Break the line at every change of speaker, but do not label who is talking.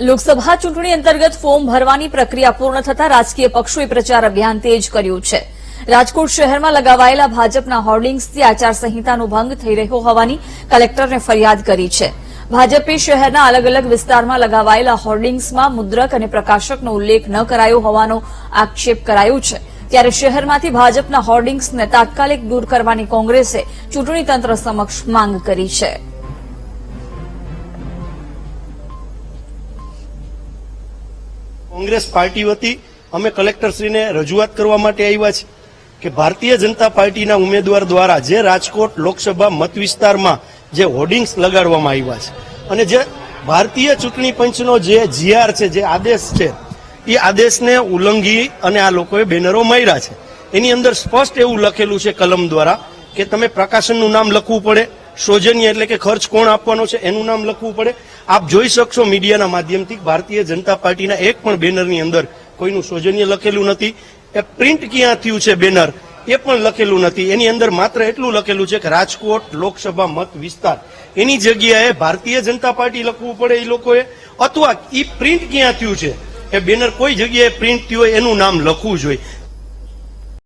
લોકસભા ચૂંટણી અંતર્ગત ફોર્મ ભરવાની પ્રક્રિયા પૂર્ણ થતાં રાજકીય પક્ષોએ પ્રચાર અભિયાન તેજ કર્યું છે. રાજકોટ શહેરમાં લગાવાયેલા ભાજપના હોર્ડિંગ્સથી આચારસંહિતાનો ભંગ થઈ રહ્યો હોવાની કલેક્ટરને ફરિયાદ કરી છે. ભાજપે શહેરના અલગ અલગ વિસ્તારમાં લગાવાયેલા હોર્ડિંગ્સમાં મુદ્રક અને પ્રકાશકનો ઉલ્લેખ ન કરાયો હોવાનો આક્ષેપ કરાયો છે. ત્યારે શહેરમાંથી ભાજપના હોર્ડિંગ્સને તાત્કાલિક દૂર કરવાની કોંગ્રેસે ચૂંટણી તંત્ર સમક્ષ માંગ કરી છે.
કોંગ્રેસ પાર્ટી વતી અમે કલેક્ટરશ્રીને રજૂઆત કરવા માટે આવ્યા છે કે ભારતીય જનતા પાર્ટીના ઉમેદવાર દ્વારા જે રાજકોટ લોકસભા મત વિસ્તારમાં જે હોર્ડિંગ્સ લગાડવામાં આવ્યા છે અને જે ભારતીય ચૂંટણી પંચનો જે જીઆર છે, જે આદેશ છે, એ આદેશને ઉલ્લંઘી અને આ લોકોએ બેનરો માર્યા છે. એની અંદર સ્પષ્ટ એવું લખેલું છે કલમ દ્વારા કે તમે પ્રકાશનનું નામ લખવું પડે સૌજન્ય એટલે કે ખર્ચ કોણ આપવાનો છે એનું નામ લખવું પડે. આપ જોઈ શકશો મીડિયાના માધ્યમથી ભારતીય જનતા પાર્ટીના એક પણ બેનરની અંદર કોઈનું સૌજન્ય લખેલું નથી. એ પ્રિન્ટ ક્યાં થયું છે બેનર? એ પણ લખેલું નથી. એની અંદર માત્ર એટલું લખેલું છે કે રાજકોટ લોકસભા મત વિસ્તાર. એની જગ્યાએ ભારતીય જનતા પાર્ટી લખવું પડે એ લોકોએ. અથવા એ પ્રિન્ટ ક્યાં થયું છે? એ બેનર કોઈ જગ્યાએ પ્રિન્ટ થયું હોય એનું નામ લખવું જોઈએ.